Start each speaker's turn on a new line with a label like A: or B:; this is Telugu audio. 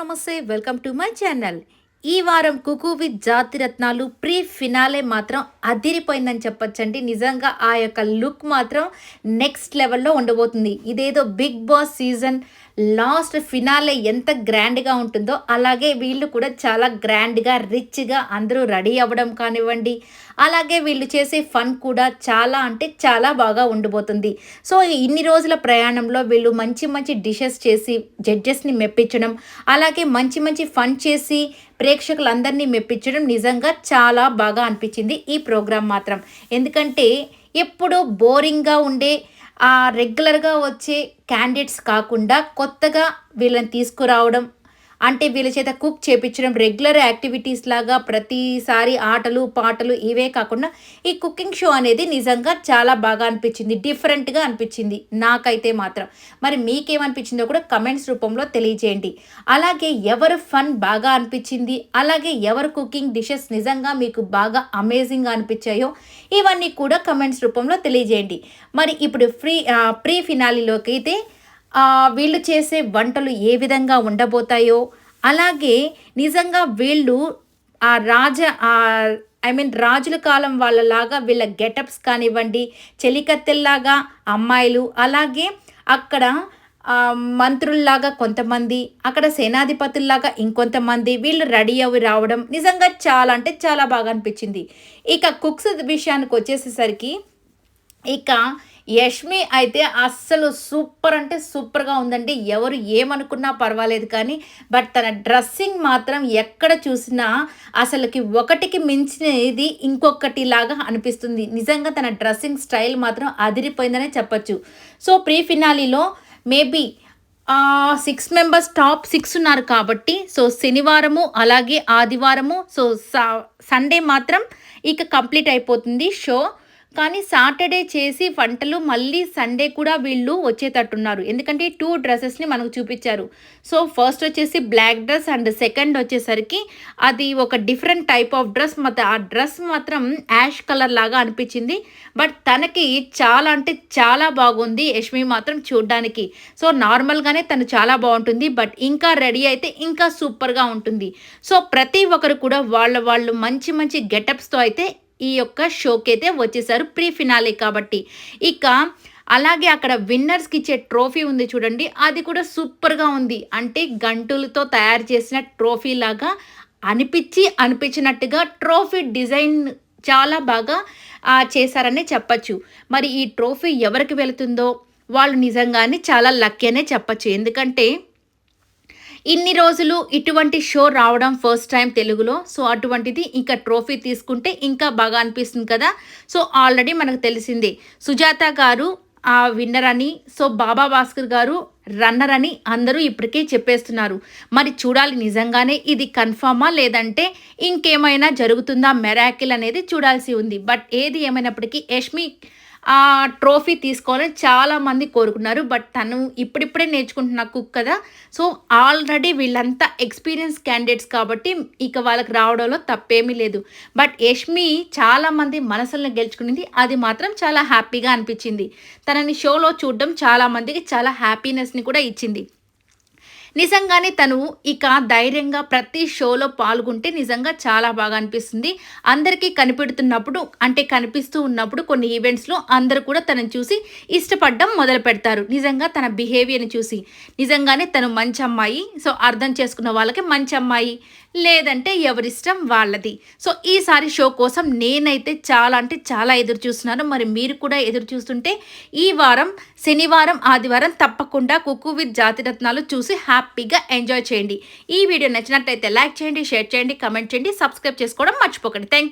A: నమస్తే వెల్కమ్ టు మై ఛానల్ ఈ వారం cook with Jathiratnalu pre finale మాత్రం అదిరిపోయిందని చెప్పొచ్చండి. నిజంగా ఆ యొక్క లుక్ మాత్రం నెక్స్ట్ లెవెల్లో ఉండబోతుంది. ఇదేదో Bigg Boss season last finale ఎంత గ్రాండ్గా ఉంటుందో అలాగే వీళ్ళు కూడా చాలా గ్రాండ్గా రిచ్గా అందరూ రెడీ అవ్వడం కానివ్వండి అలాగే వీళ్ళు చేసే ఫన్ కూడా చాలా అంటే చాలా బాగా ఉండబోతుంది. సో ఇన్ని రోజుల ప్రయాణంలో వీళ్ళు మంచి మంచి డిషెస్ చేసి జడ్జెస్ని మెప్పించడం అలాగే మంచి మంచి ఫన్ చేసి ప్రేక్షకులందరినీ మెప్పించడం నిజంగా చాలా బాగా అనిపించింది ఈ ప్రోగ్రాం మాత్రం. ఎందుకంటే ఎప్పుడూ బోరింగ్గా ఉండే ఆ రెగ్యులర్గా వచ్చే క్యాండిడేట్స్ కాకుండా కొత్తగా వీళ్ళని తీసుకురావడం అంటే వీళ్ళ చేత కుక్ చేపించడం రెగ్యులర్ యాక్టివిటీస్ లాగా ప్రతిసారి ఆటలు పాటలు ఇవే కాకుండా ఈ కుకింగ్ షో అనేది నిజంగా చాలా బాగా అనిపించింది. డిఫరెంట్గా అనిపించింది. నాకైతే మాత్రం. మరి మీకేమనిపించిందో కూడా కమెంట్స్ రూపంలో తెలియజేయండి. అలాగే ఎవరు ఫన్ బాగా అనిపించింది? అలాగే ఎవరు కుకింగ్ డిషెస్ నిజంగా మీకు బాగా అమేజింగ్గా అనిపించాయో ఇవన్నీ కూడా కమెంట్స్ రూపంలో తెలియజేయండి. మరి ఇప్పుడు ఫ్రీ ప్రీ ఫినాలీలోకి అయితే వీళ్ళు చేసే వంటలు ఏ విధంగా ఉండబోతాయో అలాగే నిజంగా వీళ్ళు ఆ రాజ ఐ మీన్ రాజుల కాలం వాళ్ళలాగా వీళ్ళ గెటప్స్ కానివ్వండి చెలికత్తెల్లాగా అమ్మాయిలు అలాగే అక్కడ మంత్రుల్లాగా కొంతమంది అక్కడ సేనాధిపతుల్లాగా ఇంకొంతమంది వీళ్ళు రెడీ అవి రావడం నిజంగా చాలా అంటే చాలా బాగా అనిపించింది. ఇక కుక్స్ విషయానికి వచ్చేసేసరికి ఇక యష్మి అయితే అస్సలు సూపర్ అంటే సూపర్గా ఉందండి. ఎవరు ఏమనుకున్నా పర్వాలేదు కానీ బట్ తన డ్రెస్సింగ్ మాత్రం ఎక్కడ చూసినా అసలుకి ఒకటికి మించినది ఇంకొకటి లాగా అనిపిస్తుంది. నిజంగా తన డ్రెస్సింగ్ స్టైల్ మాత్రం అదిరిపోయిందనే చెప్పచ్చు. So pre ఫినాలీలో maybe six members top six ఉన్నారు కాబట్టి సో శనివారము అలాగే ఆదివారము సో సండే మాత్రం ఇక కంప్లీట్ అయిపోతుంది షో. కానీ సాటర్డే చేసి వంటలు మళ్ళీ సండే కూడా వీళ్ళు వచ్చేటట్టున్నారు. ఎందుకంటే టూ డ్రెస్సెస్ని మనకు చూపించారు. సో ఫస్ట్ వచ్చేసి బ్లాక్ డ్రెస్ అండ్ సెకండ్ వచ్చేసరికి అది ఒక డిఫరెంట్ టైప్ ఆఫ్ డ్రెస్ మొత్తం ఆ డ్రెస్ మాత్రం యాష్ కలర్ లాగా అనిపించింది. బట్ తనకి చాలా అంటే చాలా బాగుంది యష్మి మాత్రం చూడడానికి. సో నార్మల్గానే తను చాలా బాగుంటుంది. బట్ ఇంకా రెడీ అయితే ఇంకా సూపర్గా ఉంటుంది. సో ప్రతి ఒక్కరు కూడా వాళ్ళ వాళ్ళు మంచి మంచి గెటప్స్తో అయితే ఈ యొక్క షోకి అయితే వచ్చేసారు ప్రీ ఫినాలే కాబట్టి. ఇక అలాగే అక్కడ విన్నర్స్కి ఇచ్చే ట్రోఫీ ఉంది చూడండి. అది కూడా సూపర్గా ఉంది. అంటే గంటులతో తయారు చేసిన ట్రోఫీ లాగా అనిపించి అనిపించినట్టుగా ట్రోఫీ డిజైన్ చాలా బాగా చేశారనే చెప్పచ్చు. మరి ఈ ట్రోఫీ ఎవరికి వెళుతుందో వాళ్ళు నిజంగానే చాలా లక్కీ అనే చెప్పచ్చు. ఎందుకంటే ఇన్ని రోజులు ఇటువంటి షో రావడం ఫస్ట్ టైం తెలుగులో. సో అటువంటిది ఇంకా ట్రోఫీ తీసుకుంటే ఇంకా బాగా అనిపిస్తుంది కదా. సో ఆల్రెడీ మనకు తెలిసిందే. సుజాత గారు ఆ విన్నర్ అని. సో బాబా భాస్కర్ గారు రన్నర్ అని అందరూ ఇప్పటికే చెప్పేస్తున్నారు. మరి చూడాలి నిజంగానే ఇది కన్ఫామా లేదంటే ఇంకేమైనా జరుగుతుందా? మెరాకిల్ అనేది చూడాల్సి ఉంది. బట్ ఏది ఏమైనప్పటికీ యష్మి ఆ ట్రోఫీ తీసుకోవాలని చాలామంది కోరుకున్నారు. బట్ తను ఇప్పుడిప్పుడే నేర్చుకుంటున్న కుక్ కదా. సో ఆల్రెడీ వీళ్ళంతా ఎక్స్పీరియన్స్ క్యాండిడేట్స్ కాబట్టి ఇక వాళ్ళకి రావడంలో తప్పేమీ లేదు. బట్ యష్మి చాలామంది మనసులను గెలుచుకునింది. అది మాత్రం చాలా హ్యాపీగా అనిపించింది. తనని షోలో చూడడం చాలామందికి చాలా హ్యాపీనెస్ ని కూడా ఇచ్చింది. నిజంగానే తను ఇక ధైర్యంగా ప్రతి షోలో పాల్గొంటే నిజంగా చాలా బాగా అనిపిస్తుంది. అందరికీ కనిపెడుతున్నప్పుడు అంటే కనిపిస్తూ ఉన్నప్పుడు కొన్ని ఈవెంట్స్లో అందరూ కూడా తనను చూసి ఇష్టపడడం మొదలు పెడతారు. నిజంగా తన బిహేవియర్ని చూసి. నిజంగానే తను మంచి అమ్మాయి. సో అర్థం చేసుకున్న వాళ్ళకి మంచి అమ్మాయి. లేదంటే ఎవరిష్టం వాళ్ళది. సో ఈసారి షో కోసం నేనైతే చాలా అంటే చాలా ఎదురు చూస్తున్నాను. మరి మీరు కూడా ఎదురు చూస్తుంటే ఈ వారం శనివారం ఆదివారం తప్పకుండా కుక్కు విత్ జాతిరత్నాలు చూసి హ్యాపీ హ్యాపీగా ఎంజాయ్ చేయండి. ఈ వీడియో నచ్చినట్లయితే లైక్ చేయండి షేర్ చేయండి కమెంట్ చేయండి సబ్స్క్రైబ్ చేసుకోవడం మర్చిపోకండి. థ్యాంక్